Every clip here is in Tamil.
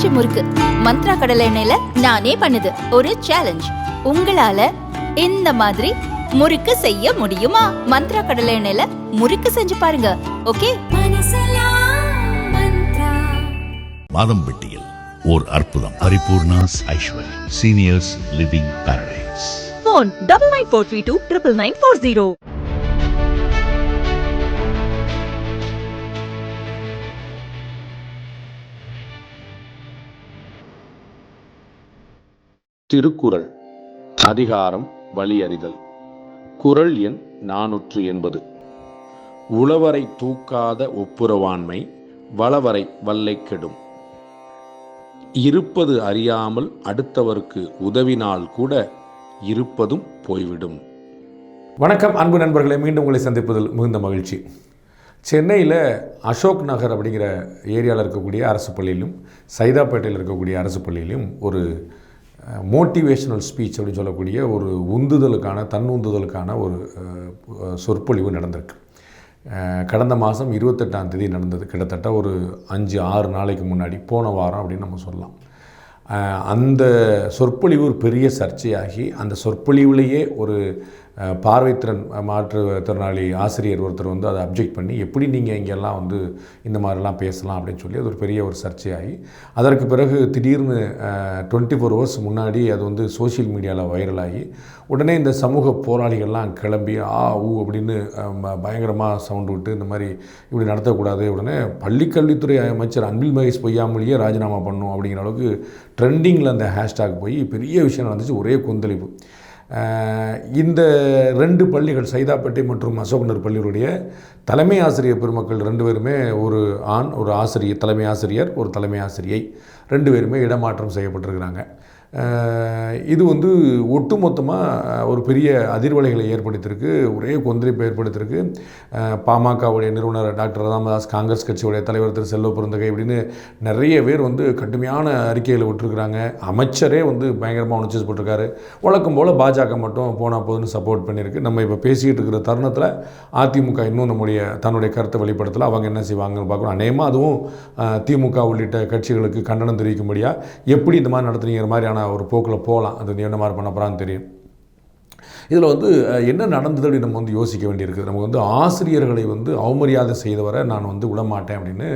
பஞ்சு முறுக்கு. மந்த்ரா கடலை எண்ணெயில நானே பண்ணுது. ஒரு சேலஞ்ச் உங்களால இந்த மாதிரி முறுக்கு செய்ய முடியுமா? மந்த்ரா கடலை எண்ணெயில முறுக்கு செஞ்சு பாருங்க. ஓகே? மாதம்பட்டியில் ஓர் அற்புதம். Paripoorna's Aishwaryam seniors living paradise phone double nine four three two triple nine four zero. Thirukkural. அதிகாரம் வழியறிதல். குறள் எண் நானூற்று எண்பது. உழவரை தூக்காத ஒப்புரவாண்மை வளவரை வல்லை கெடும். இருப்பது அறியாமல் அடுத்தவருக்கு உதவினால் கூட இருப்பதும் போய்விடும். வணக்கம் அன்பு நண்பர்களை. மீண்டும் உங்களை சந்திப்பதில் மிகுந்த மகிழ்ச்சி. சென்னையில் அசோக் நகர் அப்படிங்கிற ஏரியாவில் இருக்கக்கூடிய அரசு பள்ளியிலும் சைதாப்பேட்டையில் இருக்கக்கூடிய அரசு பள்ளியிலும் ஒரு மோட்டிவேஷனல் ஸ்பீச் அப்படின்னு சொல்லக்கூடிய ஒரு உந்துதலுக்கான தன்னுந்துதலுக்கான ஒரு சொற்பொழிவு நடந்திருக்கு. கடந்த மாதம் இருபத்தெட்டாம் தேதி நடந்தது. கிட்டத்தட்ட ஒரு அஞ்சு ஆறு நாளைக்கு முன்னாடி போன வாரம் அப்படின்னு நம்ம சொல்லலாம். அந்த சொற்பொழிவு ஒரு பெரிய சர்ச்சையாகி அந்த சொற்பொழிவுலேயே ஒரு பார்வைத்திறன் மாற்றுத்திறனாளி ஆசிரியர் ஒருத்தர் வந்து அதை அப்ஜெக்ட் பண்ணி எப்படி நீங்கள் இங்கெல்லாம் வந்து இந்த மாதிரிலாம் பேசலாம் அப்படின்னு சொல்லி அது ஒரு பெரிய ஒரு சர்ச்சையாகி அதற்கு பிறகு திடீர்னு டுவெண்ட்டி ஃபோர் ஹவர்ஸ் முன்னாடி அது வந்து சோஷியல் மீடியாவில் வைரலாகி உடனே இந்த சமூக போராளிகள்லாம் கிளம்பி ஆ ஊ அப்படின்னு பயங்கரமாக சவுண்டு விட்டு இந்த மாதிரி இப்படி நடத்தக்கூடாது உடனே பள்ளிக்கல்வித்துறை அமைச்சர் அன்பில் மகேஷ் பொய்யாமொழியே ராஜினாமா பண்ணும் அப்படிங்கிற அளவுக்கு ட்ரெண்டிங்கில் அந்த ஹேஷ்டாக் போய் பெரிய விஷயம் நடந்துச்சு ஒரே கொந்தளிப்பு. இந்த ரெண்டு பள்ளிகள் சைதாப்பேட்டை மற்றும் அசோகனர் பள்ளிகளுடைய தலைமை ஆசிரியர் பெருமக்கள் ரெண்டு பேருமே ஒரு ஆண் ஒரு ஆசிரியர் தலைமை ஆசிரியர் ஒரு தலைமை ஆசிரியை. ரெண்டு பேருமே இடமாற்றம் செய்யப்பட்டிருக்கிறாங்க. இது வந்து ஒட்டுமொத்தமாக ஒரு பெரிய அதிர்வலைகளை ஏற்படுத்தியிருக்கு. ஒரே கொந்தளிப்பை ஏற்படுத்தியிருக்கு. பாமகவுடைய நிறுவனர் டாக்டர் ராமதாஸ் காங்கிரஸ் கட்சியுடைய தலைவர் திரு செல்வ பிறந்தகை இப்படின்னு நிறைய பேர் வந்து கடுமையான அறிக்கைகளை விட்டுருக்குறாங்க. அமைச்சரே வந்து பயங்கரமாக உணர்ச்சி போட்டிருக்காரு. வழக்கம் போல் பாஜக மட்டும் போனால் போதுன்னு சப்போர்ட் பண்ணியிருக்கு. நம்ம இப்போ பேசிக்கிட்டு இருக்கிற தருணத்தில் அதிமுக இன்னும் நம்முடைய தன்னுடைய கருத்தை வெளிப்படுத்தலை. அவங்க என்ன செய்வாங்கன்னு பார்க்கணும். அநேகமாக அதுவும் திமுக உள்ளிட்ட கட்சிகளுக்கு கண்டனம் தெரிவிக்கும்படியா எப்படி இந்த மாதிரி நடத்துறீங்கிற மாதிரியான ஒரு போக்கில் போகலாம் அது என்ன மாதிரி பண்ண போகிறான்னு தெரியும். இதில் வந்து என்ன நடந்தது அப்படின்னு நம்ம வந்து யோசிக்க வேண்டியிருக்குது. நமக்கு வந்து ஆசிரியர்களை வந்து அவமரியாதை செய்தவரை நான் வந்து விடமாட்டேன் அப்படின்னு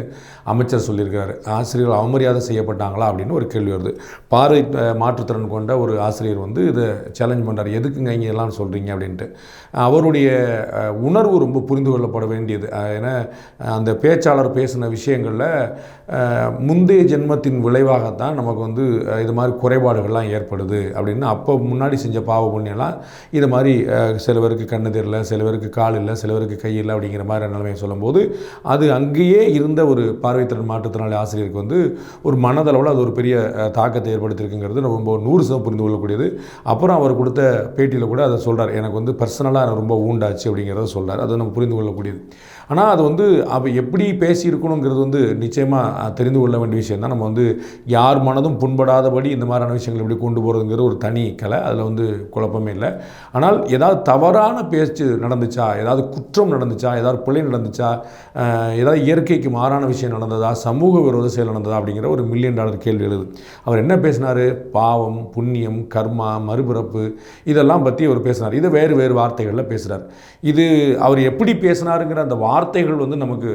அமைச்சர் சொல்லியிருக்காரு. ஆசிரியர்கள் அவமரியாதை செய்யப்பட்டாங்களா அப்படின்னு ஒரு கேள்வி வருது. பார்வை மாற்றுத்திறன் கொண்ட ஒரு ஆசிரியர் வந்து இதை சேலஞ்ச் பண்ணுறாரு எதுக்குங்க இங்கே எல்லாம் சொல்கிறீங்க அப்படின்ட்டு. அவருடைய உணர்வு ரொம்ப புரிந்து கொள்ளப்பட வேண்டியது. ஏன்னா அந்த பேச்சாளர் பேசின விஷயங்களில் முந்தைய ஜென்மத்தின் விளைவாகத்தான் நமக்கு வந்து இது மாதிரி குறைபாடுகள்லாம் ஏற்படுது அப்படின்னு அப்போ முன்னாடி செஞ்ச பாவ புண்ணியெல்லாம் இது மாதிரி சிலவருக்கு கண்ணு தெரியல சிலவருக்கு கால் இல்லை சிலவருக்கு கை இல்லை அப்படிங்கிற மாதிரி நிலைமையை சொல்லும்போது அது அங்கேயே இருந்த ஒரு பார்வைத்திறன் மாற்றுத்திறனாளி ஆசிரியருக்கு வந்து ஒரு மனதளவில் அது ஒரு பெரிய தாக்கத்தை ஏற்படுத்தியிருக்குங்கிறது ரொம்ப நூறு சதம் புரிந்து கொள்ளக்கூடியது. அப்புறம் அவர் கொடுத்த பேட்டியில் கூட அதை சொல்கிறார் எனக்கு வந்து பர்சனலாக ரொம்ப ஊண்டாச்சு அப்படிங்கிறத சொல்கிறார் அதை நம்ம புரிந்து கொள்ளக்கூடியது. ஆனால் அது வந்து அவ எப்படி பேசியிருக்கணுங்கிறது வந்து நிச்சயமாக தெரிந்து கொள்ள வேண்டிய விஷயம் தான். நம்ம வந்து யார் மனதும் புண்படாதபடி இந்த மாதிரியான விஷயங்கள் எப்படி கொண்டு போகிறதுங்கிற ஒரு தனி கலை. அதில் வந்து குழப்பமே இல்லை. ஆனால் ஏதாவது தவறான பேச்சு நடந்துச்சா? ஏதாவது குற்றம் நடந்துச்சா? ஏதாவது பிழை நடந்துச்சா? ஏதாவது இயற்கைக்கு மாறான விஷயம் நடந்ததா? சமூக விரோத செயல் நடந்ததா? அப்படிங்கிற ஒரு மில்லியன் டாலர் கேள்வி எழுது. அவர் என்ன பேசினார்? பாவம் புண்ணியம் கர்மா மறுபிறப்பு இதெல்லாம் பற்றி அவர் பேசினார். இதை வேறு வேறு வார்த்தைகளில் பேசுகிறார் இது அவர் எப்படி பேசினாருங்கிற அந்த வா வார்த்தைகள் வந்து நமக்கு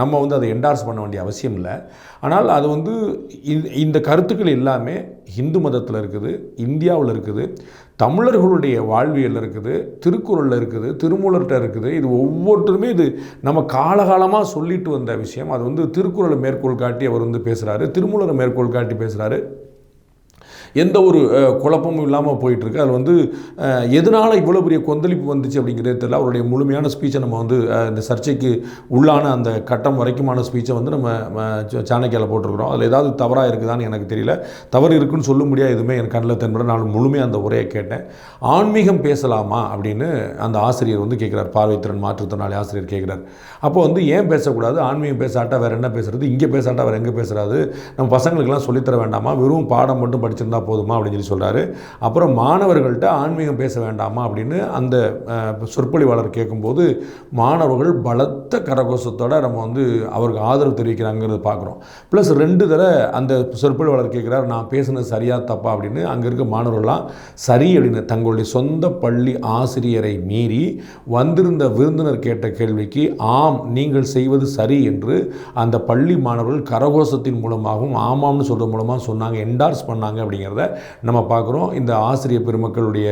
நம்ம வந்து அதை என்டார்ஸ் பண்ண வேண்டிய அவசியம் இல்லை. ஆனால் அது வந்து இந்த- இந்த கருத்துக்கள் எல்லாமே இந்து மதத்தில் இருக்குது இந்தியாவில் இருக்குது தமிழர்களுடைய வாழ்வியலில் இருக்குது திருக்குறளில் இருக்குது திருமூலர்கிட்ட இருக்குது. இது ஒவ்வொருத்தருமே இது நம்ம காலகாலமாக சொல்லிட்டு வந்த விஷயம். அது வந்து திருக்குறளை மேற்கோள் காட்டி அவர் வந்து பேசுகிறாரு திருமூலரை மேற்கோள் காட்டி பேசுகிறாரு எந்த ஒரு குழப்பமும் இல்லாமல் போயிட்டுருக்கு. அதில் வந்து எதனால் இவ்வளோ பெரிய கொந்தளிப்பு வந்துச்சு அப்படிங்கிறது தெரியல. அவருடைய முழுமையான ஸ்பீச்சை நம்ம வந்து இந்த சர்ச்சைக்கு உள்ளான அந்த கட்டம் வரைக்குமான ஸ்பீச்சை வந்து நம்ம சாணக்கியால் போட்டிருக்கிறோம். அதில் ஏதாவது தவறாக இருக்குதான்னு எனக்கு தெரியல. தவறு இருக்குன்னு சொல்ல முடியாது எதுவுமே என் கண்ணில் தென்பட நான் முழுமையாக அந்த உரையை கேட்டேன். ஆன்மீகம் பேசலாமா அப்படின்னு அந்த ஆசிரியர் வந்து கேட்குறார் பார்வைத்திறன் மாற்றுத்திறனாளி ஆசிரியர் கேட்குறார் அப்போ வந்து ஏன் பேசக்கூடாது? ஆன்மீகம் பேசாட்டா வேறு என்ன பேசுறது? இங்கே பேசாட்டா வேறு எங்கே பேசுறாது? நம்ம பசங்களுக்கெல்லாம் சொல்லித்தர வேண்டாமா? வெறும் பாடம் மட்டும் படிச்சிருந்தா இருந்தால் போதுமா அப்படின்னு சொல்லி சொல்கிறாரு அப்புறம் மாணவர்கள்ட்ட ஆன்மீகம் பேச வேண்டாமா அப்படின்னு அந்த சொற்பொழிவாளர் கேட்கும்போது மாணவர்கள் பலத்த கரகோஷத்தோடு நம்ம வந்து அவருக்கு ஆதரவு தெரிவிக்கிறாங்கிறத பார்க்குறோம் ப்ளஸ் ரெண்டு தடவை அந்த சொற்பொழிவாளர் கேட்குறாரு நான் பேசுனது சரியா தப்பா அப்படின்னு அங்கே இருக்க மாணவர்கள்லாம் சரி அப்படின்னு தங்களுடைய சொந்த பள்ளி ஆசிரியரை மீறி வந்திருந்த விருந்தினர் கேட்ட கேள்விக்கு ஆம் நீங்கள் செய்வது சரி என்று அந்த பள்ளி மாணவர்கள் கரகோஷத்தின் மூலமாகவும் ஆமாம்னு சொல்கிற மூலமாக சொன்னாங்க என்டார்ஸ் பண்ணாங்க அப்படிங்கிறத நம்ம பார்க்குறோம். இந்த ஆசிரியர் பெருமக்களுடைய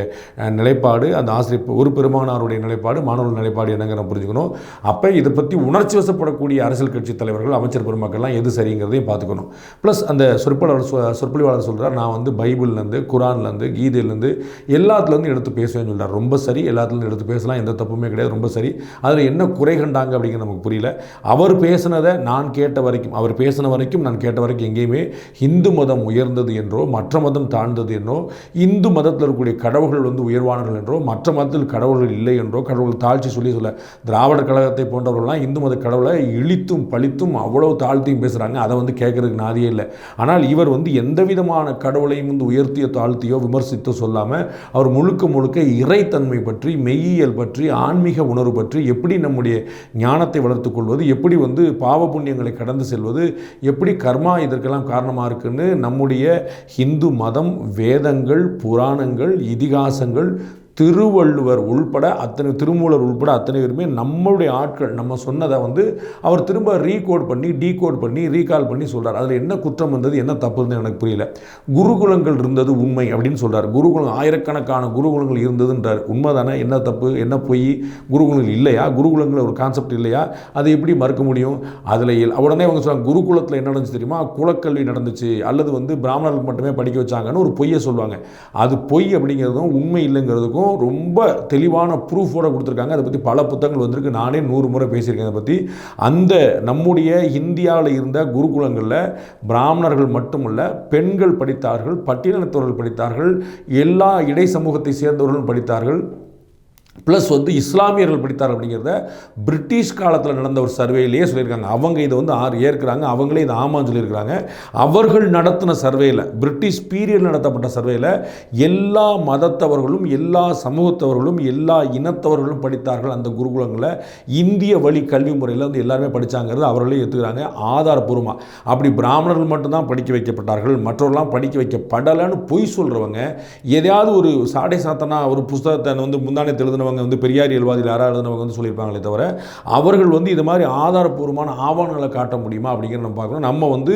நிலைப்பாடு அந்த ஆசிரியர் ஒரு பெருமானாருடைய நிலைப்பாடு மாணவர்கள் நிலைப்பாடு என்னங்கிற புரிஞ்சுக்கணும். அப்போ இதை பற்றி உணர்ச்சி வசப்படக்கூடிய அரசியல் கட்சி தலைவர்கள் அமைச்சர் பெருமக்கள்லாம் எது சரிங்கிறதையும் பார்த்துக்கணும். ப்ளஸ் அந்த சொற்பொழிவாளர் சொற்பொழிவாளர் சொல்கிறார் நான் வந்து பைபிள்லேருந்து குரான்லேருந்து கீதையிலேருந்து எல்லாத்துலேருந்து எடுத்து பேசுவேன்னு சொல்கிறார் ரொம்ப சரி எல்லாத்துலேருந்து எடுத்து பேசலாம் எந்த தப்புமே கிடையாது ரொம்ப சரி. அதில் என்ன குறை கண்டாங்க அப்படிங்கிறது நமக்கு புரியல. அவர் பேசினதை நான் கேட்ட வரைக்கும் அவர் பேசின வரைக்கும் நான் கேட்ட வரைக்கும் எங்கேயுமே இந்து மதம் உயர்ந்தது என்றோ மற்ற மதம் தாழ்ந்தது என்றோ இந்து மதத்தில் இருக்கக்கூடிய கடவுள்கள் வந்து உயர்வானவர்கள் என்றோ மற்ற மதத்தில் கடவுள்கள் இல்லை என்றோ கடவுள் தாழ்ச்சி சொல்லி சொல்ல திராவிடர் கழகத்தை போன்றவர்கள்லாம் இந்து மத கடவுளை இழித்தும் பழித்தும் அவ்வளவு தாழ்த்தியும் பேசுகிறாங்க அதை வந்து கேட்குறதுக்கு நாதியே இல்லை. ஆனால் இவர் வந்து எந்த விதமான கடவுளையும் வந்து உயர்த்தியோ தாழ்த்தியோ விமர்சித்தோ சொல்லாமல் அவர் முழுக்க முழுக்க இறைத்தன்மை பற்றி மெய்யியல் பற்றி ஆன்மீக உணர்வு பற்றி எப்படி நம்முடைய ஞானத்தை வளர்த்துக் கொள்வது எப்படி வந்து பாவ புண்ணியங்களை கடந்து செல்வது எப்படி கர்மா இதற்கெல்லாம் காரணமாக இருக்குன்னு நம்முடைய ஹிந்து மதம் வேதங்கள் புராணங்கள் இதிகாசங்கள் திருவள்ளுவர் உள்பட அத்தனை திருமூலர் உள்பட அத்தனை பேருமே நம்மளுடைய ஆட்கள் நம்ம சொன்னதை வந்து அவர் திரும்ப ரீகோட் பண்ணி டீகோட் பண்ணி ரீகால் பண்ணி சொல்கிறார் அதில் என்ன குற்றம் வந்தது என்ன தப்பு இருந்தது எனக்கு புரியல. குருகுலங்கள் இருந்தது உண்மை அப்படின்னு சொல்கிறார் குருகுலம் ஆயிரக்கணக்கான குருகுலங்கள் இருந்ததுன்றார். உண்மைதானே? என்ன தப்பு? என்ன பொய்? குருகுலங்கள் இல்லையா? குருகுலங்கள் ஒரு கான்செப்ட் இல்லையா? அதை எப்படி மறுக்க முடியும்? அதில் உடனே அவங்க சொன்னாங்க குருகுலத்தில் என்ன நடந்துச்சு தெரியுமா? குலக்கல்வி நடந்துச்சு. அல்லது வந்து பிராமணர்களுக்கு மட்டுமே படிக்க வச்சாங்கன்னு ஒரு பொய்யை சொல்லுவாங்க. அது பொய் அப்படிங்கிறதும் உண்மை இல்லைங்கிறதுக்கும் ரொம்ப தெளிவான ப்ரூஃபோட கொடுத்துருக்காங்க. அதை பற்றி பல புத்தகங்கள் வந்திருக்கு. நானே நூறு முறை பேசியிருக்கேன் அதை பற்றி அந்த நம்முடைய இந்தியாவில் இருந்த குருகுலங்களில் பிராமணர்கள் மட்டுமல்ல பெண்கள் படித்தார்கள் பட்டியலினத்தவர்கள் படித்தார்கள் எல்லா இடை சமூகத்தை சேர்ந்தவர்களும் படித்தார்கள். ப்ளஸ் வந்து இஸ்லாமியர்கள் படித்தார் அப்படிங்கிறத பிரிட்டிஷ் காலத்தில் நடந்த ஒரு சர்வேலேயே சொல்லியிருக்காங்க. அவங்க இதை வந்து ஆறு ஏற்கிறாங்க. அவங்களே இதை ஆமான்னு சொல்லியிருக்கிறாங்க. அவர்கள் நடத்தின சர்வேயில் பிரிட்டிஷ் பீரியட் நடத்தப்பட்ட சர்வேயில் எல்லா மதத்தவர்களும் எல்லா சமூகத்தவர்களும் எல்லா இனத்தவர்களும் படித்தார்கள் அந்த குருகுலங்களை. இந்திய வழி கல்வி முறையில் வந்து எல்லாருமே படித்தாங்கிறது அவர்களே ஏற்றுக்கிறாங்க ஆதாரபூர்வமாக அப்படி பிராமணர்கள் மட்டும்தான் படிக்க வைக்கப்பட்டார்கள். மற்றவர்களாம் படிக்க வைக்கப்படலைன்னு பொய் சொல்கிறவங்க எதையாவது ஒரு சாடை சாத்தனா ஒரு புஸ்தகத்தை வந்து முந்தானே எழுதினவங்க வந்து பெரியார் எழுவாதியில் யாராவது எழுதினவங்க வந்து சொல்லியிருப்பாங்களே தவிர அவர்கள் வந்து இது மாதிரி ஆதாரப்பூர்வமான ஆவணங்களை காட்ட முடியுமா அப்படிங்கிற நம்ம பார்க்கணும். நம்ம வந்து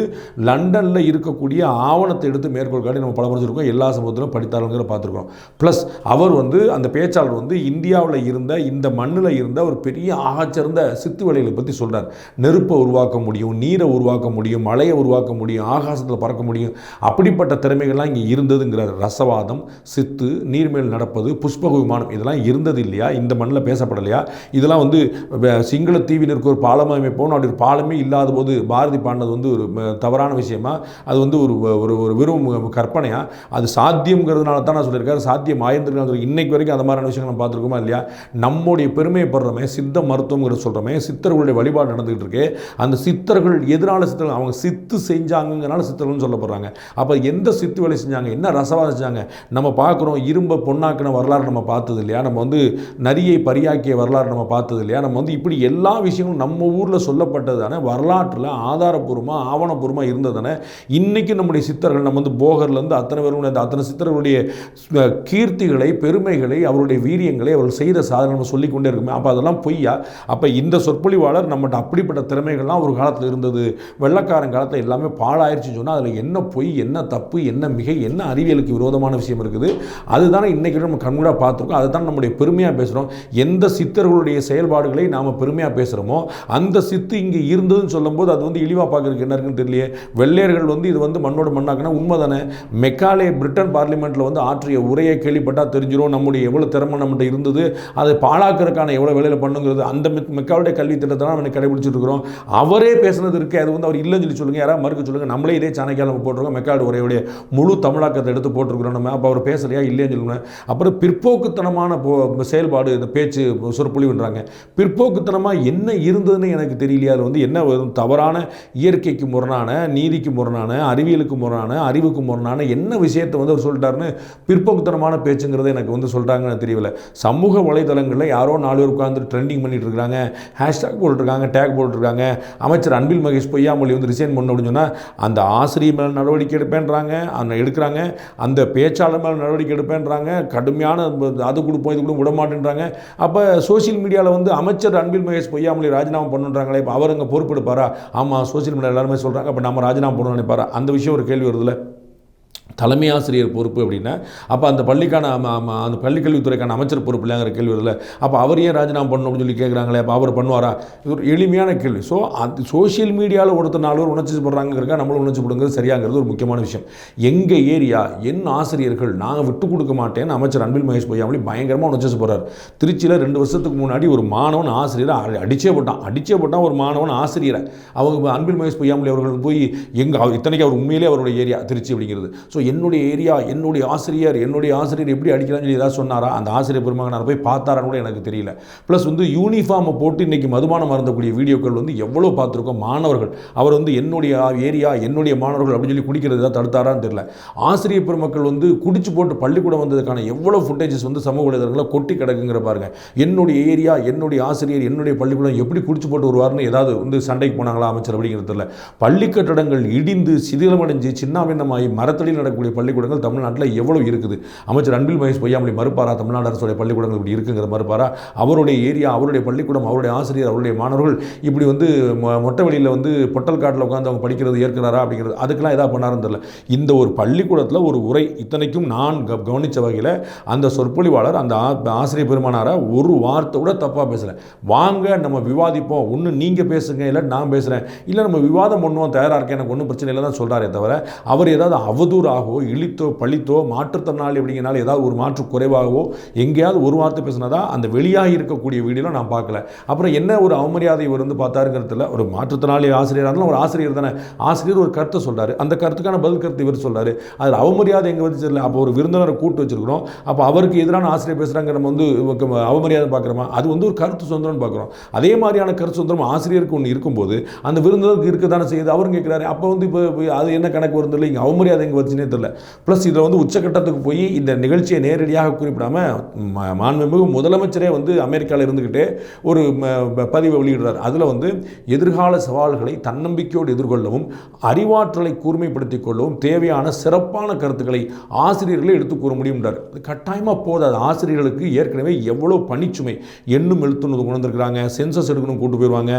லண்டனில் இருக்கக்கூடிய ஆவணத்தை எடுத்து மேற்கோள் காட்டி நம்ம பல படிச்சிருக்கோம் எல்லா சமூகத்திலும் படித்தாளுங்கிற பார்த்துருக்கோம் ப்ளஸ் அவர் வந்து அந்த பேச்சாளர் வந்து இந்தியாவில் இருந்த இந்த மண்ணில் இருந்த ஒரு பெரிய ஆகச்சிறந்த சித்து வேலைகளை பற்றி சொல்கிறார் நெருப்பை உருவாக்க முடியும் நீரை உருவாக்க முடியும் மழையை உருவாக்க முடியும் ஆகாசத்தில் பறக்க முடியும். அப்படிப்பட்ட திறமைகள்லாம் இங்கே இருந்ததுங்கிறார். ரசவாதம் சித்து நீர்மேல் நடப்பது புஷ்பக விமானம் இதெல்லாம் இருந்தது இல்லையா? இந்த மண்ணில் பேசப்படலையா? இதெல்லாம் வந்து சிங்கள தீவினருக்கு ஒரு பாலம் அமைப்போம் அப்படி ஒரு பாலமே இல்லாத போது பாரதி பாடினது வந்து ஒரு தவறான விஷயமா? அது வந்து ஒரு ஒரு ஒரு வெறும் கற்பனையாக அது சாத்தியங்கிறதுனால தான் நான் சொல்லியிருக்கேன். சாத்தியம் ஆயிருந்திருக்காங்க இன்னைக்கு வரைக்கும் அந்த மாதிரியான விஷயங்கள் நம்ம பார்த்துருக்கோமா இல்லையா? நம்முடைய பெருமையை படுறோமே சித்த மருத்துவங்கிற சொல்கிறோமே சித்தர்களுடைய வழிபாடு நடந்துகிட்டு இருக்கு அந்த சித்தர்கள் எதனால சித்தர்கள் அவங்க சித்து செஞ்சாங்கங்கிறனால சித்தர்கள்னு சொல்லப்படுறாங்க. அப்போ எந்த சித்து வேலை செஞ்சாங்க? என்ன ரசவாதம் செஞ்சாங்க? நம்ம பார்க்குறோம் இரும்பை பொண்ணாக்கின வரலாறு நம்ம பார்த்தது இல்லையா? நம்ம வந்து நரியை பரியாக்கிய வரலாறு நம்ம பார்த்தது இல்லையா? நம்ம வந்து இப்படி எல்லா விஷயங்களும் நம்ம ஊரில் சொல்லப்பட்டது தானே வரலாற்றில் ஆதாரபூர்வமாக ஆவணப்பூர்வமாக இருந்தது தானே இன்றைக்கி நம்முடைய சித்தர்கள் நம்ம வந்து போகர்லேருந்து அத்தனை பேரும் இந்த அத்தனை சித்தர்களுடைய கீர்த்திகளை பெருமைகளை அவருடைய வீரியங்களை அவர்கள் செய்த சாதனை நம்ம சொல்லிக்கொண்டே இருக்குமே. அப்போ அதெல்லாம் பொய்யா? அப்போ இந்த சொற்பொழிவாளர் நம்மகிட்ட அப்படிப்பட்ட திறமைகள்லாம் ஒரு காலத்தில் இருந்தது. வெள்ளக்காரன் காலத்தில் எல்லாமே பாழாயிருச்சுன்னு சொன்னால் அதில் என்ன பொய் என்ன தப்பு என்ன மிகை என்ன அறிவியலுக்கு விரோதமான விஷயம் இருக்குது? அதுதானே இன்றைக்கி நம்ம கண்கூடாக பார்த்துருக்கோம். அதுதான் நம்முடைய பெருமையாக பெருமையாக பேசுகிறோம் எந்த சித்தர்களுடைய செயல்பாடுகளை நாம் பெருமையாக பேசுகிறோமோ அந்த சித்து இங்கே இருந்ததுன்னு சொல்லும்போது அது வந்து இழிவாக பார்க்குறதுக்கு என்ன இருக்குன்னு தெரியலையே. வெள்ளையர்கள் வந்து இது வந்து மண்ணோட மண்ணாக்குனா உண்மை தானே மெக்காலே பிரிட்டன் பார்லிமெண்ட்டில் வந்து ஆற்றிய உரையை கேள்விப்பட்டால் தெரிஞ்சிடும் நம்முடைய எவ்வளோ திறமை நம்மகிட்ட இருந்தது அதை பாழாக்கிறதுக்கான எவ்வளோ வேலையில் பண்ணுங்கிறது அந்த மெக் மெக்காவுடைய கல்வி திட்டத்தை நம்ம கடைபிடிச்சிட்டு இருக்கிறோம். அவரே பேசுனது இருக்கு அது வந்து அவர் இல்லைன்னு சொல்லி சொல்லுங்கள் யாராவது மறுக்க சொல்லுங்கள் நம்மளே இதே சாணக்கியால் நம்ம போட்டிருக்கோம் மெக்காடு உரையுடைய முழு தமிழாக்கத்தை எடுத்து போட்டிருக்கிறோம் நம்ம. அப்போ அவர் பேசலையா இல்லைன்னு சொல்லுங்க. அப்புறம் பிற்போக்குத்தனமான போ செயல்பாடு இந்த பேச்சு சொற்பொழிவுன்றாங்க. பிற்போக்குத்தனமாக என்ன இருந்ததுன்னு எனக்கு தெரியலையா. அது வந்து என்ன தவறான இயற்கைக்கு முரணான நீதிக்கு முரணான அறிவியலுக்கு முரணான அறிவுக்கு முரணான என்ன விஷயத்தை வந்து அவர் சொல்லிட்டாருன்னு பிற்போக்குத்தனமான பேச்சுங்கிறத எனக்கு வந்து சொல்கிறாங்கன்னு தெரியல சமூக வலைதளங்களில் யாரோ நாலு பேர் உட்காந்து ட்ரெண்டிங் பண்ணிட்டு இருக்காங்க. ஹேஷ்டாக் போட்டுருக்காங்க டேக் போட்டுருக்காங்க அமைச்சர் அன்பில் மகேஷ் பொய்யாமொழி வந்து ரிசைன் பண்ண அப்படின்னு சொன்னால் அந்த ஆசிரியர் மேலே நடவடிக்கை எடுப்பேன்றாங்க. அந்த எடுக்கிறாங்க. அந்த பேச்சாளர் மேலே நடவடிக்கை எடுப்பேன்றாங்க. கடுமையான அது கொடுப்போம் இது கூட விட மாட்டேன்றாங்க. அப்போ சோசியல் மீடியாவில் வந்து அமைச்சர் அன்பில் மகேஷ் பொய்யாமொழி ராஜினாமா பண்ணுன்றாங்களே இப்போ அவர் அங்கே பொறுப்பெடுப்பாரா? ஆமாம் சோசியல் மீடியா எல்லாருமே சொல்கிறாங்க அப்போ நம்ம ராஜினாமா பண்ணணும்னு நினைப்பாரா? அந்த விஷயம் ஒரு கேள்வி வருதுல்ல. தலைமை ஆசிரியர் பொறுப்பு அப்படின்னா அப்போ அந்த பள்ளிக்கான அந்த பள்ளிக்கல்வித்துறைக்கான அமைச்சர் பொறுப்பு இல்லைங்கிற கேள்வி வருதுல்ல. அப்போ அவர் ஏன் ராஜினாமா பண்ணணும்னு அப்படின்னு சொல்லி கேட்குறாங்களே அப்போ அவர் பண்ணுவாரா? இது ஒரு எளிமையான கேள்வி. ஸோ அது சோஷியல் மீடியாவில் ஒருத்தர் நாலு பேர் உணர்ச்சி போடுறாங்கிறக்கா நம்மளும் உணர்ச்சி போடுங்கிறது சரியாங்கிறது ஒரு முக்கியமான விஷயம். எங்கள் ஏரியா என் ஆசிரியர்கள் நாங்கள் விட்டு கொடுக்க மாட்டேன்னு அமைச்சர் அன்பில் மகேஷ் பொய்யாமொழி பயங்கரமாக உணர்ச்சி போடுறார். திருச்சியில் ரெண்டு வருஷத்துக்கு முன்னாடி ஒரு மாணவன் ஆசிரியரை அடிச்சே போட்டான். அடிச்சே போட்டான் ஒரு மாணவன் ஆசிரியரை. அவங்க அன்பில் மகேஷ் பொய்யாமலி அவர்கள் போய் எங்க இத்தனைக்கு அவர் உண்மையிலே அவருடைய ஏரியா திருச்சி அப்படிங்கிறது. ஸோ என்னுடைய ஏரியா என்னுடைய ஆசிரியர் என்னுடைய ஆசிரியர் எப்படி அடிக்கிறான்னு சொல்லி ஏதாவது சொன்னாரா? அந்த ஆசிரியர் பெருமகனார் போய் பார்த்தாரான்னு கூட எனக்கு தெரியல. ப்ளஸ் வந்து யூனிஃபார்மை போட்டு இன்றைக்கி மதுபானம் மறந்தக்கூடிய வீடியோக்கள் வந்து எவ்வளோ பார்த்துருக்கோம்? மாணவர்கள். அவர் வந்து என்னுடைய ஏரியா என்னுடைய மாணவர்கள் அப்படின்னு சொல்லி குடிக்கிறது ஏதாவது தடுத்தாரான்னு தெரியல. ஆசிரியர் பெருமக்கள் வந்து குடிச்சு போட்டு பள்ளிக்கூடம் வந்ததுக்கான எவ்வளோ ஃபுட்டேஜஸ் வந்து சமூக வலைதளங்களில் கொட்டி கிடக்குங்கிற பாருங்க. என்னுடைய ஏரியா என்னுடைய ஆசிரியர் என்னுடைய பள்ளிக்கூடம் எப்படி குடிச்சு போட்டு வருவார்னு ஏதாவது வந்து சண்டைக்கு போனாங்களா அமைச்சர் அப்படிங்கிறது தெரியல. பள்ளி கட்டடங்கள் இடிந்து சிதிலமடைஞ்சு சின்னாபின்னமாகி மரத்தடியில் நடக்கக்கூடிய பள்ளிக்கூடங்கள் தமிழ்நாட்டில் எவ்வளோ இருக்குது? அமைச்சர் அன்பில் மகேஷ் பொய்யாமொழி மறுப்பாரா? தமிழ்நாடு அரசுடைய பள்ளிக்கூடங்கள் இப்படி இருக்குங்கிற மறுப்பாரா? அவருடைய ஏரியா அவருடைய பள்ளிக்கூடம் அவருடைய ஆசிரியர் அவருடைய மாணவர்கள் இப்படி வந்து மொட்டை வெளியில் வந்து பொட்டல் காட்டில் உட்காந்து அவங்க படிக்கிறது ஏற்கிறாரா அப்படிங்கிறது அதுக்கெல்லாம் எதாவது பண்ணாருன்னு தெரியல. இந்த ஒரு பள்ளிக்கூடத்தில் ஒரு உரை இத்தனைக்கும் நான் க- வகையில் அந்த சொற்பொழிவாளர் அந்த ஆசிரியர் பெருமானாரை ஒரு வார்த்தை கூட தப்பாக பேசலை. வாங்க நம்ம விவாதிப்போம். ஒன்று நீங்கள் பேசுங்க இல்லை நான் பேசுகிறேன் இல்லை நம்ம விவாதம் பண்ணுவோம் தயாராக இருக்கேன் எனக்கு ஒன்றும் பிரச்சனை இல்லை தான் சொல்கிறாரே தவிர அவர் ஏதாவது அவதூறாகவோ இழித்தோ பழித்தோ மாற்றுத்திறனாளி அப்படிங்கிறனால ஏதாவது ஒரு மாற்று குறைவாகவோ எங்கேயாவது ஒரு வார்த்தை பேசினதா அந்த வெளியாகி இருக்கக்கூடிய வீடியோ நான் பார்க்கல. அப்புறம் என்ன ஒரு அவமரியாதை இவர் வந்து பார்த்தாருங்கிறதுல ஒரு மாற்றுத்திறனாளி ஆசிரியராக இருந்தாலும் ஒரு ஆசிரியர் தானே. ஆசிரியர் ஒரு கருத்தை சொல்கிறார் அந்த கருத்துக்கான பதில் கருத்து இவர் சொல்கிறார் அதில் அவமரியாதை எங்கே வந்து தெரியல. அப்போ ஒரு விருந்தினரை கூட்டு வச்சிருக்கிறோம். அப்போ அவருக்கு எதிரான ஆசிரியர் பேசுகிறாங்க நம்ம வந்து அவமரியாதை பார்க்குறோமா? அது வந்து ஒரு கருத்து சுதந்திரம்னு பார்க்குறோம். அதே மாதிரியான கருத்து சுதந்திரம் ஆசிரியருக்கு ஒன்று இருக்கும்போது அந்த விருந்தினருக்கு இருக்க தானே செய்யுது. அவரும் கேட்குறாரு அப்போ வந்து இப்போ அது என்ன கணக்கு வருது இல்லை இங்கே அவமரியாதை எங்கே வச்சுனே தெரில ப்ளஸ் இதில் வந்து உச்சக்கட்டத்துக்கு போய் இந்த நிகழ்ச்சியை நேரடியாக குறிப்பிடாமல் மாண்புமிகு முதலமைச்சரே வந்து அமெரிக்காவில் இருந்துக்கிட்டே ஒரு பதிவை வெளியிடுறார். அதில் வந்து எதிர்கால சவால்களை தன்னம்பிக்கையோடு எதிர்கொள்ளவும் அறிவாற்றலை கூர்மைப்படுத்திக் கொள்ளவும் தேவையான சிறப்பான கருத்துக்களை ஆசிரியர்களே எடுத்து கூற முடியும்ன்றார். அது கட்டாயமாக போதாது. ஆசிரியர்களுக்கு ஏற்கனவே எவ்வளோ பணிச்சுமை. எண்ணும் எழுத்துன்னு உணர்ந்துருக்குறாங்க சென்சஸ் எடுக்கணும் கூட்டு போயிடுவாங்க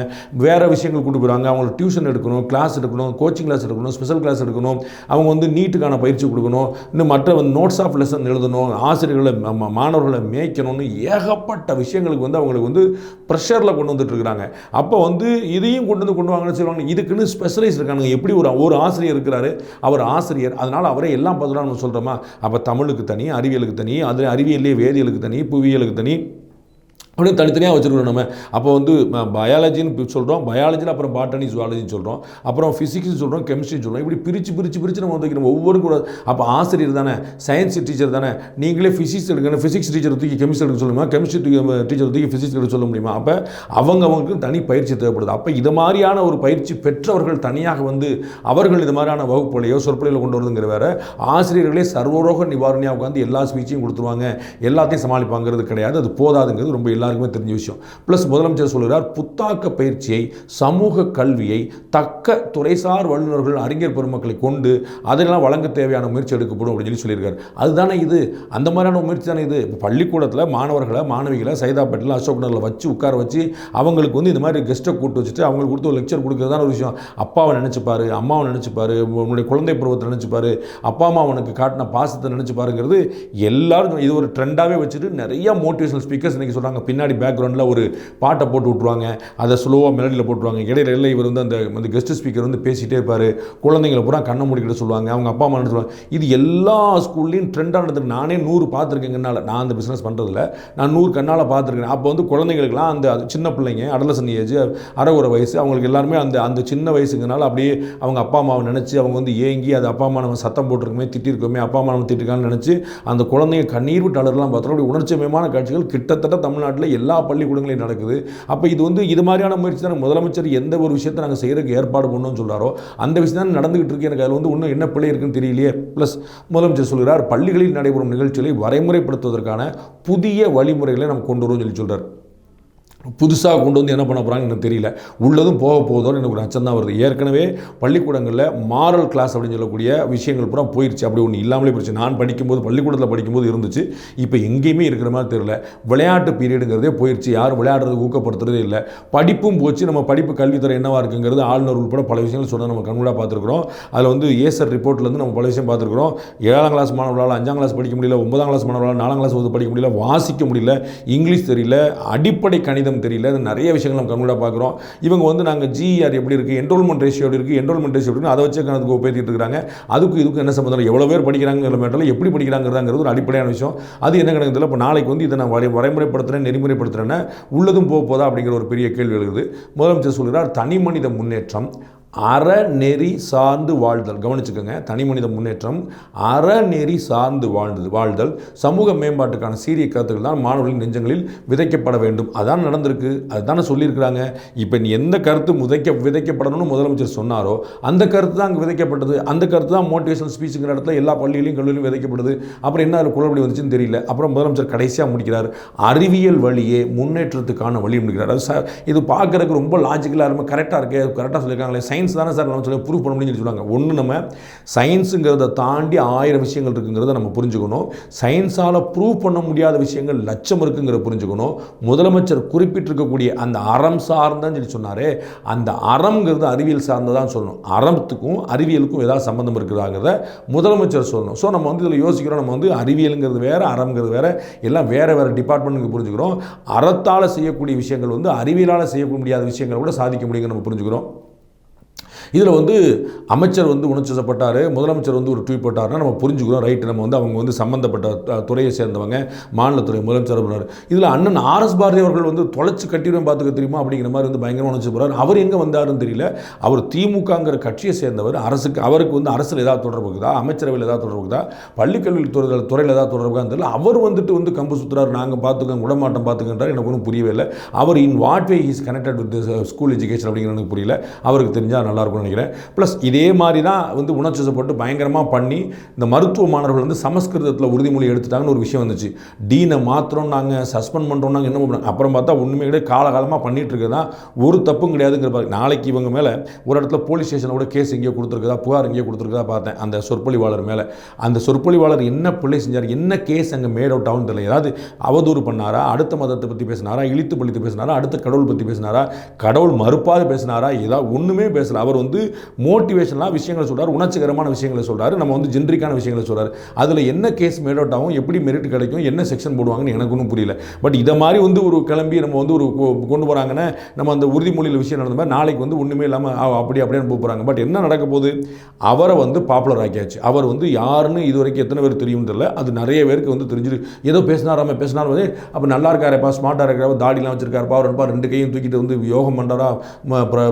வேறு விஷயங்கள் கூட்டு போயிடுவாங்க அவங்களுக்கு டியூஷன் எடுக்கணும் கிளாஸ் எடுக்கணும் கோச்சிங் கிளாஸ் எடுக்கணும் ஸ்பெஷல் கிளாஸ் எடுக்கணும். அவங்க வந்து நீட்டுக்கான பயிற்சி கொடுக்கணும். இன்னும் மற்ற நோட்ஸ் ஆஃப் லெசன் எழுதணும். ஆசிரியர்களை நம்ம மாணவர்களை மேய்க்கணும்னு ஏகப்பட்ட விஷயங்களுக்கு வந்து அவங்களுக்கு வந்து ப்ரெஷரில் கொண்டு வந்துட்டு இருக்கிறாங்க அப்போ வந்து இதையும் கொண்டு வந்து கொண்டு வாங்கன்னு சொல்லுவாங்க. இதுக்குன்னு ஸ்பெஷலைஸ் இருக்கானுங்க. எப்படி ஒரு ஒரு ஆசிரியர் இருக்கிறாரு? அவர் ஆசிரியர். அதனால் அவரே எல்லாம் பதிலாக நம்ம சொல்கிறோமா அப்போ தமிழுக்கு தனி அறிவியலுக்கு தனி அது அறிவியல்லே வேதியியலுக்கு தனி புவியியலுக்கு தனி. அப்படியே தனித்தனியாக வச்சுருக்கோம் நம்ம. அப்போ வந்து பயாலஜின்னு சொல்கிறோம் பயாலஜியில் அப்புறம் பாட்டனி ஜுவாலஜின்னு சொல்கிறோம் அப்புறம் ஃபிசிக்ஸ் சொல்கிறோம் கெமிஸ்ட்ரி சொல்கிறோம் இப்படி பிரித்து பிரித்து பிரித்து நம்ம வந்து நம்ம ஒவ்வொரு கூட அப்போ ஆசிரியர் தானே சயின்ஸ் டீச்சர் தானே நீங்களே ஃபிசிக்ஸ் எடுக்கணும். ஃபிசிக்ஸ் டீச்சர் தூக்கி கெமிஸ்ட்ரி எடுக்க சொல்லுமா கெமிஸ்ட்ரி தூக்கி டீச்சர் தூக்கி ஃபிசிக்ஸ் எடுக்க சொல்ல முடியுமா? அப்போ அவங்க அவங்களுக்கு தனி பயிற்சி தேவைப்படுது. அப்போ இது மாதிரியான ஒரு பயிற்சி பெற்றவர்கள் தனியாக வந்து அவர்கள் இது மாதிரியான வகுப்புகளையோ சொற்பொழியில் கொண்டு வருதுங்கிற வேறு ஆசிரியர்களே சர்வரோக நிவாரணியாக உட்காந்து எல்லா ஸ்பீச்சையும் கொடுத்துருவாங்க. எல்லாத்தையும் சமாளிப்பாங்கிறது கிடையாது. அது போதாதுங்கிறது ரொம்ப இல்லை எல்லாருக்குமே தெரிஞ்ச விஷயம். ப்ளஸ் முதலமைச்சர் சொல்கிறார் புத்தாக்க பயிற்சியை சமூக கல்வியை தக்க துறைசார் வல்லுநர்கள் அறிஞர் பெருமக்களை கொண்டு அதெல்லாம் வழங்க தேவையான முயற்சி எடுக்கப்படும் அப்படின்னு சொல்லி சொல்லியிருக்காரு. அதுதானே இது? அந்த மாதிரியான முயற்சி தானே இது? இப்போ பள்ளிக்கூடத்தில் மாணவர்களை மாணவிகளை சைதாப்பேட்டில் அசோக் நகரில் வச்சு உட்கார வச்சு அவங்களுக்கு வந்து இந்த மாதிரி கெஸ்ட்டை கூட்டு வச்சுட்டு அவங்களுக்கு கொடுத்து ஒரு லெக்சர் கொடுக்குறதான ஒரு விஷயம். அப்பாவை நினச்சிப்பாரு அம்மாவை நினச்சிப்பாரு உன்னுடைய குழந்தை பருவத்தை நினச்சிப்பாரு அப்பா அம்மா அவனுக்கு காட்டின பாசத்தை நினச்சிப்பாருங்கிறது எல்லாரும் இது ஒரு ட்ரெண்டாகவே வச்சுட்டு நிறைய மோட்டிவேஷனல் ஸ்பீக்கர்ஸ் இன்றைக்கி சொல்கிறாங்க பின்னாடி பேக்ரவுண்டில் ஒரு பாட்டை போட்டு விட்ருவாங்க அதை ஸ்லோவாக மெலடியில் போட்டுருவாங்க இடையில இடையில இவர் வந்து அந்த அந்த கெஸ்ட் ஸ்பீக்கர் வந்து பேசிகிட்டே இருப்பார். குழந்தைங்களை பூரா கண்ணை முடிக்கிட்டு சொல்லுவாங்க. அவங்க அப்பா அம்மா சொல்லுவாங்க. இது எல்லா ஸ்கூல்லையும் ட்ரெண்டாக நடந்துருக்கு. நானே நூறு பார்த்துருக்கேங்கனால நான் அந்த பிஸ்னஸ் பண்ணுறதில்ல நான் நூறு கண்ணால் பார்த்துருக்கேன். அப்போ வந்து குழந்தைங்களுக்குலாம் அந்த சின்ன பிள்ளைங்க அடலசன் ஏஜ் அரை வயசு அவங்களுக்கு எல்லாருமே அந்த அந்த சின்ன வயசுங்கனால அப்படியே அவங்க அப்பா அம்மாவை நினச்சி அவங்க வந்து ஏங்கி அது அப்பா அம்மா நம்ம சத்தம் போட்டிருக்கோமே திட்டிருக்கோமே அப்பா அம்மா நம்ம திட்டிருக்கான்னு நினச்சி அந்த குழந்தைங்க கண்ணீர் விட்டு அலர்லாம் பார்த்தோம் அப்படி உணர்ச்சிமயமான காட்சிகள் கிட்டத்தட்ட தமிழ்நாட்டில் எல்லா பள்ளிக்கூடங்களையும் நடக்குது. அப்போ இது வந்து இது மாதிரியான முயற்சி தான் முதலமைச்சர் எந்த ஒரு விஷயத்தை நாங்கள் செய்கிறதுக்கு ஏற்பாடு பண்ணணும்னு சொல்கிறாரோ அந்த விஷயம் தான் நடந்துகிட்டு இருக்கு. எனக்கு அதில் வந்து இன்னும் என்ன பிள்ளை இருக்குன்னு தெரியலையே. ப்ளஸ் முதலமைச்சர் சொல்கிறார் பள்ளிகளில் நடைபெறும் நிகழ்ச்சிகளை வரைமுறைப்படுத்துவதற்கான புதிய வழிமுறைகளை நம்ம கொண்டு வருவோம்னு சொல்லி சொல்கிறார் புதுசாக கொண்டு வந்து என்ன பண்ண போகிறாங்கன்னு எனக்கு தெரியல. உள்ளதும் போக போதோன்னு எனக்கு ஒரு அச்சம் தான் வருது. ஏற்கனவே பள்ளிக்கூடங்களில் மாரல் கிளாஸ் அப்படின்னு சொல்லக்கூடிய விஷயங்கள் பூரா போயிடுச்சு அப்படி ஒன்று இல்லாமலே போயிடுச்சு நான் படிக்கும்போது பள்ளிக்கூடத்தில் படிக்கும்போது இருந்துச்சு. இப்போ எங்கேயுமே இருக்கிற மாதிரி தெரியல. விளையாட்டு பீரியடுங்கிறதே போயிடுச்சு யாரும் விளையாடுறது ஊக்கப்படுத்துறதே இல்லை. படிப்பும் போச்சு. நம்ம படிப்பு கல்வித்துறை என்னவா இருக்குங்கிறது ஆளுநர் உட்பட பல விஷயங்கள் சொன்னால் நம்ம கண்கூடாக பார்த்துருக்குறோம். அதில் வந்து ஏசர் ரிப்போர்ட்லேருந்து நம்ம பல விஷயம் பார்த்துருக்குறோம். ஏழாம் கிளாஸ் மாணவர்களால் அஞ்சாம் கிளாஸ் படிக்க முடியல. ஒன்பதாம் கிளாஸ் மாணவர்களால் நாலாம் கிளாஸ் வந்து படிக்க முடியல. வாசிக்க முடியல. இங்கிலீஷ் தெரியல. அடிப்படை கணிதம் தெரியல. நிறைய விஷயங்கள் நம்ம கண்கூடாக பார்க்குறோம். இவங்க வந்து நாங்கள் ஜிஆர் எப்படி இருக்குது என்ரோல்மெண்ட் ரேஷியோ எப்படி இருக்குது என்ரோல்மெண்ட் ரேஷியோ எப்படி அதை வச்சு கணக்கு பேசிட்டு இருக்காங்க. அதுக்கு இதுக்கு என்ன சம்மந்தம் எவ்வளோ பேர் படிக்கிறாங்கிற மேட்டரில் எப்படி படிக்கிறாங்கிறதாங்கிறது ஒரு அடிப்படையான விஷயம். அது என்ன கணக்கு தெரியல. இப்போ நாளைக்கு வந்து இதை நான் வரை வரைமுறைப்படுத்துகிறேன் நெறிமுறைப்படுத்துகிறேன்னா உள்ளதும் போக போதா அப்படிங்கிற ஒரு பெரிய கேள்வி எழுது முதலமைச்சர் சொல்கிறார் தனி மனித முன்னேற்றம் அறநெறி சார்ந்து வாழ்தல். கவனிச்சுக்கோங்க தனி மனித முன்னேற்றம் அறநெறி சார்ந்து வாழ்ந்தது வாழ்தல் சமூக மேம்பாட்டுக்கான சீரிய கருத்துக்கள் தான் மாணவர்களின் நெஞ்சங்களில் விதைக்கப்பட வேண்டும். அதான் நடந்திருக்கு. அதுதானே சொல்லியிருக்கிறாங்க. இப்போ நீ எந்த கருத்து விதைக்க விதைக்கப்படணும்னு முதலமைச்சர் சொன்னாரோ அந்த கருத்து தான் அங்கே விதைக்கப்பட்டது. அந்த கருத்து தான் மோட்டிவேஷனல் ஸ்பீச்சுங்கிற இடத்துல எல்லா பள்ளியிலையும் கல்லூரியிலும் விதைக்கப்படுது. அப்புறம் என்ன அதில் குழப்படி வந்துச்சுன்னு தெரியல. அப்புறம் முதலமைச்சர் கடைசியாக முடிக்கிறார். அறிவியல் வழியே முன்னேற்றத்துக்கான வழி முடிக்கிறார் அது சார் இது பார்க்குறதுக்கு ரொம்ப லாஜிக்கலாக இருக்கும் கரெக்டாக இருக்கே கரெக்டாக சொல்லியிருக்காங்களே சயின்ஸ் தானே சார் நம்ம சொல்லி ப்ரூவ் பண்ண முடியும்னு சொல்லி சொன்னாங்க ஒன்று நம்ம சயின்ஸுங்கிறத தாண்டி ஆயிரம் விஷயங்கள் இருக்குங்கிறத நம்ம புரிஞ்சுக்கணும். சயின்ஸால் ப்ரூவ் பண்ண முடியாத விஷயங்கள் லட்சம் இருக்குங்கிறத புரிஞ்சுக்கணும். முதலமைச்சர் குறிப்பிட்டிருக்கக்கூடிய அந்த அறம் சார்ந்தான்னு சொல்லி சொன்னாரே அந்த அறம்ங்கிறது அறிவியல் சார்ந்ததான் சொல்லணும். அறத்துக்கும் அறிவியலுக்கும் ஏதாவது சம்மந்தம் இருக்குதாங்கிறத முதலமைச்சர் சொல்லணும். ஸோ நம்ம வந்து இதில் யோசிக்கிறோம் நம்ம வந்து அறிவியலுங்கிறது வேறு அறம்ங்கிறது வேறு எல்லாம் வேறு வேறு டிபார்ட்மெண்ட்டுக்கு புரிஞ்சுக்கிறோம். அறத்தால் செய்யக்கூடிய விஷயங்கள் வந்து அறிவியலால் செய்ய முடியாத விஷயங்களை கூட சாதிக்க முடியுங்க நம்ம புரிஞ்சுக்கிறோம். இதில் வந்து அமைச்சர் வந்து உணர்ச்சிப்பட்டார் முதலமைச்சர் வந்து ஒரு ட்வீட் போட்டார்னா நம்ம புரிஞ்சுக்கிறோம் ரைட்டு நம்ம வந்து அவங்க வந்து சம்மந்தப்பட்ட துறையை சேர்ந்தவங்க மாநிலத்துறை முதலமைச்சர் பண்ணார் இதில் அண்ணன் ஆர்எஸ் பாரதி அவர்கள் வந்து தொலைச்சி கட்டிடுவேன் பார்த்துக்க தெரியுமா அப்படிங்கிற மாதிரி வந்து பயங்கரமாக உணர்ச்சி போகிறார் அவர் எங்கே வந்தாருன்னு தெரியல. அவர் திமுகங்கிற கட்சியை சேர்ந்தவர். அரசுக்கு அவருக்கு வந்து அரசில் ஏதாவது தொடர்பு இருக்குதா? அமைச்சரவையில் ஏதாவது தொடர்பு இருக்குதா? பள்ளிக்கல்வி துறையில் ஏதாவது தொடர்பு தெரியல. அவர் வந்துட்டு வந்து கம்பு சுற்றுறாரு நாங்கள் பார்த்துக்கோங்க உடமாட்டம் பார்த்துக்கின்றார். எனக்கு ஒன்றும் புரியவே இல்லை. அவர் in what way is connected with school education அப்படிங்கிறது எனக்கு புரியல. அவருக்கு தெரிஞ்சால் நல்லாயிருக்கும் இருக்கும்னு நினைக்கிறேன். ப்ளஸ் இதே மாதிரி தான் வந்து உணர்ச்சிசப்பட்டு பயங்கரமாக பண்ணி இந்த மருத்துவ மாணவர்கள் வந்து சமஸ்கிருதத்தில் உறுதிமொழி எடுத்துட்டாங்கன்னு ஒரு விஷயம் வந்துச்சு. டீனை மாத்திரம் நாங்கள் சஸ்பெண்ட் பண்ணுறோம் நாங்கள் என்ன பண்ணுறோம் அப்புறம் பார்த்தா ஒன்றுமே கிடையாது. காலகாலமாக பண்ணிட்டு இருக்கிறதா? ஒரு தப்பும் கிடையாதுங்கிற பாரு நாளைக்கு இவங்க மேலே ஒரு இடத்துல போலீஸ் ஸ்டேஷனில் கூட கேஸ் எங்கேயோ கொடுத்துருக்குதா புகார் எங்கேயோ கொடுத்துருக்குதா பார்த்தேன். அந்த சொற்பொழிவாளர் மேலே. அந்த சொற்பொழிவாளர் என்ன பிள்ளை செஞ்சார்? என்ன கேஸ் அங்கே மேட் அவுட் ஆகும் தெரியல. ஏதாவது அவதூறு பண்ணாரா? அடுத்த மதத்தை பற்றி பேசினாரா? இழித்து பழித்து பேசினாரா? அடுத்த கடவுள் பற்றி பேசினாரா? கடவுள் மறுப்பாது பேசினாரா? ஏதாவது ஒன்றுமே பேசல. அவர் வந்து வந்து மோட்டிவேஷனலாக விஷயங்களை சொல்கிறார் உணர்ச்சிகரமான விஷயங்களை சொல்கிறார் நம்ம வந்து ஜென்ரிக்கான விஷயங்களை சொல்கிறார் அதில் என்ன கேஸ் மேட் அவுட் ஆகும் எப்படி மெரிட் கிடைக்கும் என்ன செக்ஷன் போடுவாங்கன்னு எனக்கு ஒன்றும் புரியல. பட் இதை மாதிரி வந்து ஒரு கிளம்பி நம்ம வந்து ஒரு கொ- கொண்டு போகிறாங்கன்னா நம்ம அந்த உறுதிமொழியில் விஷயம் நடந்த மாதிரி நாளைக்கு வந்து ஒன்றுமே இல்லாமல் அப்படி அப்படியே அனுப்ப போகிறாங்க பட் என்ன நடக்க போகுது? அவரை வந்து பாப்புலர் ஆக்கியாச்சு. அவர் வந்து யாருன்னு இது வரைக்கும் எத்தனை பேர் தெரியும் தெரியல. அது நிறைய பேருக்கு வந்து தெரிஞ்சிரு ஏதோ பேசினாராம பேசினாலும் வந்து அப்போ நல்லா இருக்காருப்பா ஸ்மார்ட்டாக இருக்கிறப்ப தாடிலாம் வச்சிருக்காருப்பா அவர் ரெண்டு கையும் தூக்கிட்டு வந்து யோகம் பண்ணுறாரா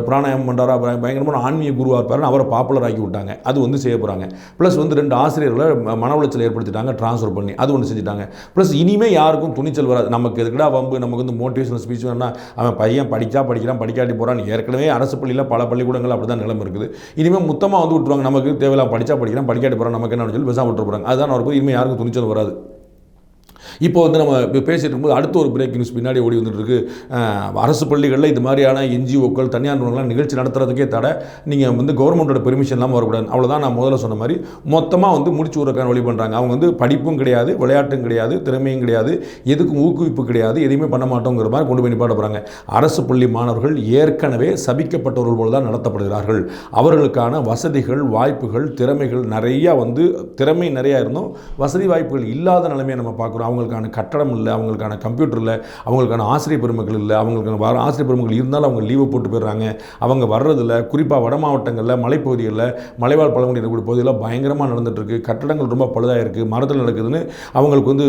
பிராணாயம் பண்ணுறாரா பயங்கரமான ஆன்மீக குருவாக இருப்பாருன்னு அவரை பாப்புலர் ஆக்கி விட்டாங்க. அது வந்து செய்ய போகிறாங்க ப்ளஸ் வந்து ரெண்டு ஆசிரியர்களை மன உளைச்சல் ஏற்படுத்திட்டாங்க ட்ரான்ஸ்ஃபர் பண்ணி. அது ஒன்று செஞ்சுட்டாங்க. ப்ளஸ் இனிமேல் யாருக்கும் துணிச்சல் வராது. நமக்கு எதுக்கடா வம்பு? நமக்கு வந்து மோட்டிவேஷனல் ஸ்பீச் வேணா அவன் பையன் படிச்சா படிக்கிறான் படிக்காட்டி போகிறான் ஏற்கனவே அரசு பள்ளியில் பல பள்ளிக்கூடங்கள் அப்படி தான் நிலைமை இருக்குது. இனிமேல் மொத்தமாக வந்து விட்டுருவாங்க. நமக்கு தேவையில்லாம் படித்தா படிக்கிறான் படிக்காட்டி போகிறான் நமக்கு என்ன சொல்லி பேசாம விட்டுருப்பாங்க போகிறாங்க அதுதான் அவருக்கு இனிமேல் யாருக்கும் துணிச்சல் வராது. இப்போ வந்து நம்ம இப்போ பேசிகிட்டு இருக்கும்போது அடுத்த ஒரு பிரேக் நியூஸ் பின்னாடி ஓடி வந்துட்டு இருக்கு அரசு பள்ளிகளில் இது மாதிரியான என்ஜிஓக்கள் தனியார் நிறுவனங்கள்லாம் நிகழ்ச்சி நடத்துறதுக்கே தடை. நீங்கள் வந்து கவர்மெண்ட்டோட பெர்மிஷன் இல்லாமல் வரக்கூடாது. அவ்வளோதான் நான் முதல்ல சொன்ன மாதிரி. மொத்தமாக வந்து முடிச்சு விடுறக்கான வழி பண்ணுறாங்க அவங்க வந்து படிப்பும் கிடையாது விளையாட்டும் கிடையாது திறமையும் கிடையாது எதுக்கும் ஊக்குவிப்பு கிடையாது எதையுமே பண்ண மாட்டோங்கிற மாதிரி கொண்டு போய் நிப்பாட்ட அரசு பள்ளி மாணவர்கள் ஏற்கனவே சபிக்கப்பட்டவர்கள் போல தான் நடத்தப்படுகிறார்கள். அவர்களுக்கான வசதிகள் வாய்ப்புகள் திறமைகள் நிறையா வந்து திறமை நிறையா இருந்தும் வசதி வாய்ப்புகள் இல்லாத நிலைமையை நம்ம பார்க்குறோம். அவங்களுக்கான கட்டடம் இல்லை அவங்களுக்கான கம்ப்யூட்டர் இல்லை அவங்களுக்கான ஆசிரியர் பெருமக்கள் இல்லை அவங்களுக்கான வர ஆசிரியர் பெருமக்கள் இருந்தாலும் அவங்க லீவு போட்டு போயிடுறாங்க. அவங்க வர்றதில்ல குறிப்பாக வட மாவட்டங்களில் மலைப்பகுதிகளில் மலைவாழ் பழங்குடியினர் கூடிய பகுதியில் பயங்கரமாக நடந்துகிட்ருக்கு கட்டடங்கள் ரொம்ப பழுதாக இருக்குது மரத்தில் நடக்குதுன்னு அவங்களுக்கு வந்து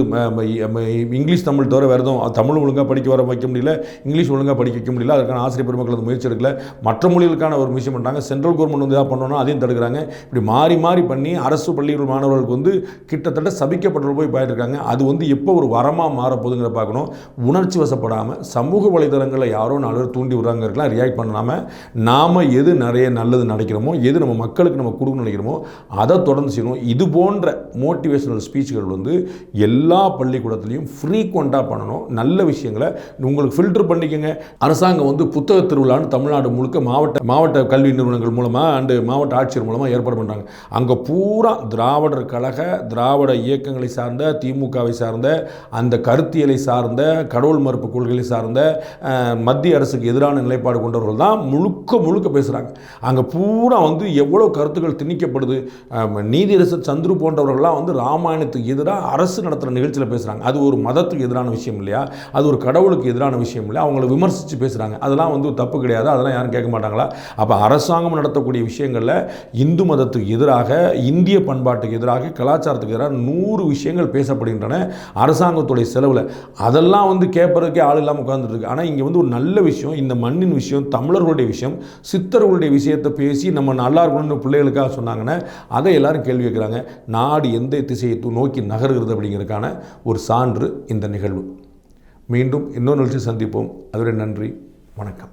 இங்கிலீஷ் தமிழ் தவிர வேறு எதுவும் தமிழ் ஒழுங்காக படிக்க வர வைக்க முடியல. இங்கிலீஷ் ஒழுங்காக படிக்க வைக்க முடியல. அதுக்கான ஆசிரியர் பெருமக்கள் அந்த முயற்சி எடுக்கல. மற்ற மொழிகளுக்கான ஒரு முயற்சி பண்ணுறாங்க சென்ட்ரல் கவர்மெண்ட் வந்து எதாவது பண்ணணும் அதையும் தடுக்கிறாங்க. இப்படி மாறி மாறி பண்ணி அரசு பள்ளிகள் மாணவர்களுக்கு வந்து கிட்டத்தட்ட சபிக்கப்பட்டு போய் போயிட்டுருக்காங்க அது வந்து எப்போ ஒரு வரமாக மாறப்போகுதுங்கிற பார்க்கணும். உணர்ச்சி வசப்படாமல் சமூக வலைதளங்களில் யாரோ நாலு பேர் தூண்டி விடுறாங்கிறதுலாம் ரியாக்ட் பண்ணாமல் நாம் எது நிறைய நல்லது நடக்கிறோமோ எது நம்ம மக்களுக்கு நம்ம கொடுக்கணும்னு நினைக்கிறோமோ அதை தொடர்ந்து செய்யணும். இது போன்ற மோட்டிவேஷனல் ஸ்பீச்சுகள் வந்து எல்லா பள்ளிக்கூடத்துலேயும் ஃப்ரீக்வெண்ட்டாக பண்ணணும். நல்ல விஷயங்களை உங்களுக்கு ஃபில்டர் பண்ணிக்கங்க. அரசாங்கம் வந்து புத்தக திருவிழான்னு தமிழ்நாடு முழுக்க மாவட்ட மாவட்ட கல்வி நிறுவனங்கள் மூலமாக அண்டு மாவட்ட ஆட்சியர் மூலமாக ஏற்பாடு பண்ணுறாங்க அங்கே பூரா திராவிடர் கழக திராவிட இயக்கங்களை சார்ந்த திமுகவை சார்ந்த அந்த கருத்தியலை சார்ந்த கடவுள் மறுப்பு கொள்கைகளை சார்ந்த மத்திய அரசுக்கு எதிரான நிலைப்பாடு கொண்டவர்கள் தான் முழுக்க முழுக்க பேசுகிறாங்க அங்கே பூரா வந்து எவ்வளோ கருத்துக்கள் திணிக்கப்படுது நீதியரசர் சந்துரு போன்றவர்கள்லாம் வந்து ராமாயணத்துக்கு எதிராக அரசு நடத்துகிற நிகழ்ச்சியில் பேசுகிறாங்க அது ஒரு மதத்துக்கு எதிரான விஷயம் இல்லையா? அது ஒரு கடவுளுக்கு எதிரான விஷயம் இல்லையா? அவங்கள விமர்சித்து பேசுகிறாங்க அதெல்லாம் வந்து தப்பு கிடையாது. அதெல்லாம் யாரும் கேட்க மாட்டாங்களா? அப்போ அரசாங்கம் நடத்தக்கூடிய விஷயங்களில் இந்து மதத்துக்கு எதிராக இந்திய பண்பாட்டுக்கு எதிராக கலாச்சாரத்துக்கு எதிராக நூறு விஷயங்கள் பேசப்படுகின்றன. அரசாங்கத்துடைய செலவில். அதெல்லாம் வந்து கேட்பறதுக்கே ஆள் இல்லாமல் உட்காந்துருக்கு ஆனால் இங்கே வந்து ஒரு நல்ல விஷயம் இந்த மண்ணின் விஷயம் தமிழர்களுடைய விஷயம் சித்தர்களுடைய விஷயத்தை பேசி நம்ம நல்லா இருக்கணும்னு பிள்ளைகளுக்காக சொன்னாங்கன்னா அதை எல்லாரும் கேள்வி கேட்குறாங்க. நாடு எந்த திசையை நோக்கி நகர்கிறது அப்படிங்கிறதுக்கான ஒரு சான்று இந்த நிகழ்வு. மீண்டும் இன்னொரு நிகழ்ச்சி சந்திப்போம். அதுவரை நன்றி வணக்கம்.